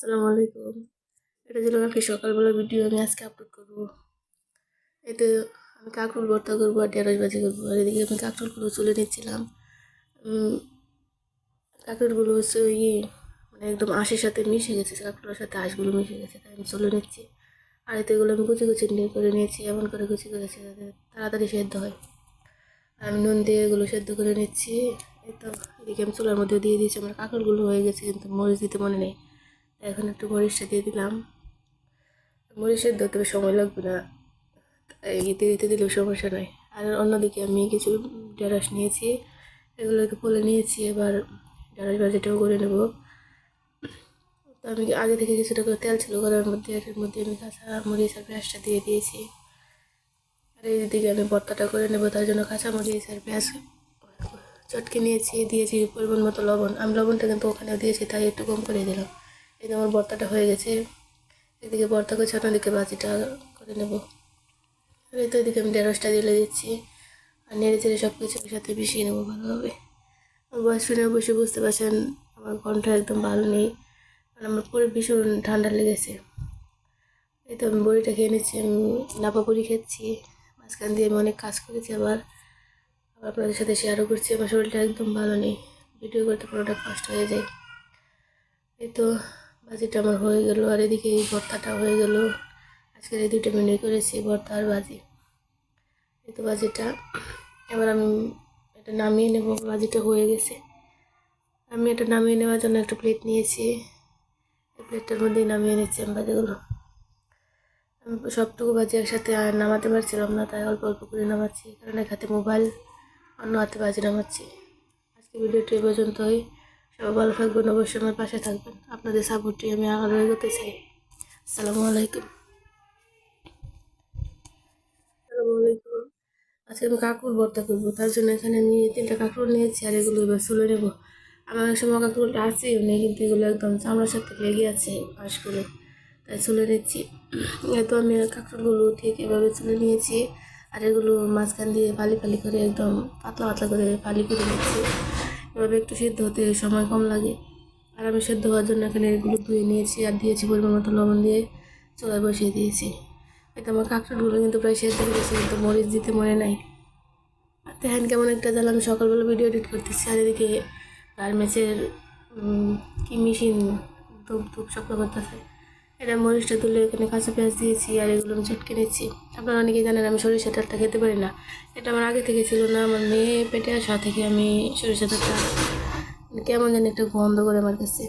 আসসালামু আলাইকুম। এটা ছিল কালকে সকালবেলা ভিডিও আমি আজকে আপলোড করব। এতে আমি কাঁকরুল ভর্তা করব আর ঢেঁড়স করব। আর এদিকে আমি কাঁকরুলগুলো চলে নিচ্ছিলাম। কাঁকরুলগুলো হচ্ছে ইয়ে মানে একদম আঁশের সাথে মিশে গেছে, কাঁকরুলের সাথে আঁশগুলো মিশে গেছে, তাই আমি চলে নিচ্ছি। আর এতে এগুলো আমি কুচি কুচি নিয়ে করে নিয়েছি, এমন করে কুচি করেছি যাতে তাড়াতাড়ি সেদ্ধ হয়। আমি নুন দিয়ে এগুলো সেদ্ধ করে নিচ্ছি। এই তো এদিকে আমি চুলার মধ্যে দিয়ে দিয়েছি, আমার কাঁকরুলগুলো হয়ে গেছে, কিন্তু মরিচ দিতে মনে নেই। এখন একটু মরিচটা দিয়ে দিলাম। মরিচের দিতে সময় লাগবে না। এই দিতে দিলেও সমস্যা নয় আর অন্যদিকে আমি কিছু ঢেঁড়স নিয়েছি, এগুলোকে ফুলে নিয়েছি, এবার ঢেঁড়স ভাজিটাও করে নেব। তো আমি আগে থেকে কিছুটা করে তেল ছিল করার মধ্যে, এর মধ্যে আমি কাঁচা মরিচ আর পেঁয়াজটা দিয়ে দিয়েছি। আর এই দিকে আমি ভর্তাটা করে নেব, তার জন্য কাঁচা মরিচ আর পেঁয়াজ চটকে নিয়েছি, দিয়েছি পরিমাণ মতো লবণ। আমি লবণটা কিন্তু ওখানেও দিয়েছি, তাই একটু কম করে দিলাম। এই আমার ভর্তাটা হয়ে গেছে, এদিকে ভর্তা করছি, অন্যদিকে বাজিটা করে নেব। আর এই তো এদিকে আমি ঢেঁড়সটা দিলে দিচ্ছি, আর নেড়ে চেড়ে সব কিছুর সাথে মিশিয়ে নেব ভালোভাবে। আমার বয়স শুনে অবশ্যই বুঝতে পারছেন, আমার কণ্ঠ একদম ভালো নেই কারণ আমার পুরো ভীষণ ঠান্ডা লেগেছে। এই তো আমি বড়িটা খেয়ে নিচ্ছি, আমি নাপা বড়ি খেয়েছি মাঝখান দিয়ে আমি অনেক কাজ করেছি আবার। আবার আপনাদের সাথে শেয়ারও করছি, আমার শরীরটা একদম ভালো নেই ভিডিও করতে পুরোটা কষ্ট হয়ে যায়। এই তো ভাজিটা আমার হয়ে গেল আর এদিকে এই ভর্তাটা হয়ে গেল। আজকের এই দুটো মেনু করেছি, ভর্তা আর ভাজি। এই তো ভাজিটা। এবার আমি এটা নামিয়ে নেব, ভাজিটা হয়ে গেছে। আমি এটা নামিয়ে নেওয়ার জন্য একটা প্লেট নিয়েছি। এই প্লেটটার মধ্যেই নামিয়ে নিচ্ছি আমি ভাজিগুলো। আমি সবটুকু ভাজি একসাথে আর নামাতে পারছিলাম না, তাই অল্প অল্প করে নামাচ্ছি। কারণ এক হাতে মোবাইল অন্য হাতে ভাজি নামাচ্ছি। আজকে ভিডিওটি পর্যন্তই। সবাই ভালো থাকবেন, অবশ্যই আমার পাশে থাকবেন। আপনাদের সাপোর্টটি আমি আরও এগোতে চাই। আসসালামু আলাইকুম। আসসালামু আলাইকুম। আজকে আমি কাকুর ভর্তা করব, তার জন্য এখানে আমি তিনটা কাকুর নিয়েছি আর এগুলো এবার চলে নেব। আমার সময় কাকুরটা আছেও নেই কিন্তু এগুলো একদম চামড়ার সাথে লেগে আছে পাশ করে। তাই চলে নিচ্ছি। এতো আমি কাঁকড়গুলো ঠিক এভাবে চলে নিয়েছি আর এগুলো মাঝখান দিয়ে ফালি ফালি করে একদম পাতলা পাতলা করে ফালি করে নিচ্ছি। এভাবে একটু সেদ্ধ হতে সময় কম লাগে। আর আমি সেদ্ধ হওয়ার জন্য এখানে এগুলো ধুয়ে নিয়েছি আর দিয়েছি পরিমাণ মতো লবণ দিয়ে চুলায় বসিয়ে দিয়েছি। এতে আমার কাঁকড়গুলো কিন্তু প্রায় সেদ্ধ হয়ে গেছে, কিন্তু মরিচ দিতে মনে নাই। দেখেন কেমন একটা জাল আমি সকালবেলা ভিডিও এডিট করতেছি, আর এদিকে গার্মেন্টসের কি মেশিন ধূপ ধূপ শব্দ করতেছে। এটা মরিচটা তুলে এখানে কাঁচা পেঁয়াজ দিয়েছি আর এগুলো আমি চটকে নিচ্ছি। আপনারা অনেকেই জানেন আমি সরিষা তেলটা খেতে পারি না। এটা আমার আগে থেকে ছিল না, আমার মেয়ে পেটে আসা থেকে আমি সরিষা তেলটা মানে কেমন জানি একটা গন্ধ করে আমার কাছে।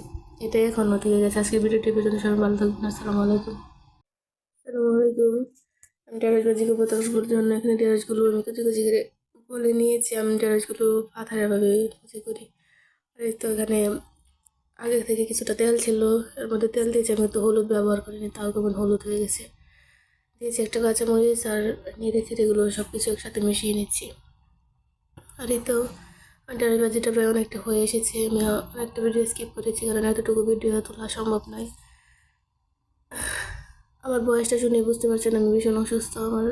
এটা এখনও থেকে গেছে। আজকে ভিডিওটি পর্যন্ত। সবাই ভালো থাকবেন। আসসালামু আলাইকুম। আসসালামু আলাইকুম। আমি ঢেঁড়স ভাজি করব। তরসগুলোর জন্য এখানে ঢেঁড়সগুলো আমি কুচি কুচি করে বলে নিয়েছি। আমি ঢেঁড়সগুলো পাথারাভাবে কুচি করি। আর তো এখানে আগে থেকে কিছুটা তেল ছিল, এর মধ্যে তেল দিয়েছি, আমি তো হলুদ ব্যবহার করিনি, তাও কেমন হলুদ হয়ে গেছে। দিয়েছি একটা কাঁচামরিচ আর নেড়ে চেড়েগুলো সব কিছু একসাথে মিশিয়ে নিচ্ছি। আর এই তো ডাল ভাজিটা প্রায় অনেকটা হয়ে এসেছে, আমি অনেকটা ভিডিও স্কিপ করেছি, কারণ এতটুকু ভিডিও তোলা সম্ভব নয়। আমার বয়সটা শুনে বুঝতে পারছেন, আমি ভীষণ অসুস্থ। আমার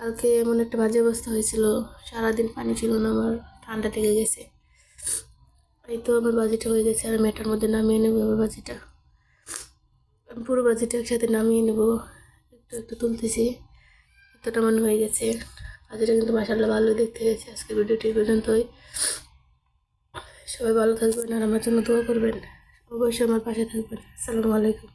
কালকে এমন একটা বাজে অবস্থা হয়েছিল, সারাদিন পানি ছিল না, আমার ঠান্ডা লেগে গেছে। এই তো আমার বাজিটা হয়ে গেছে, আর আমি এটার মধ্যে নামিয়ে নেব আমার বাজিটা আমি পুরো বাজিটা একসাথে নামিয়ে নেব। একটু একটু তুলতেছি, এতটা মনে হয়ে গেছে। বাজিটা কিন্তু মাসাল্লাহ ভালো দেখতে গেছে আজকে ভিডিওটি পর্যন্তই। সবাই ভালো থাকবেন আর আমার জন্য দোয়া করবেন। অবশ্যই আমার পাশে থাকবেন। আসসালামু আলাইকুম।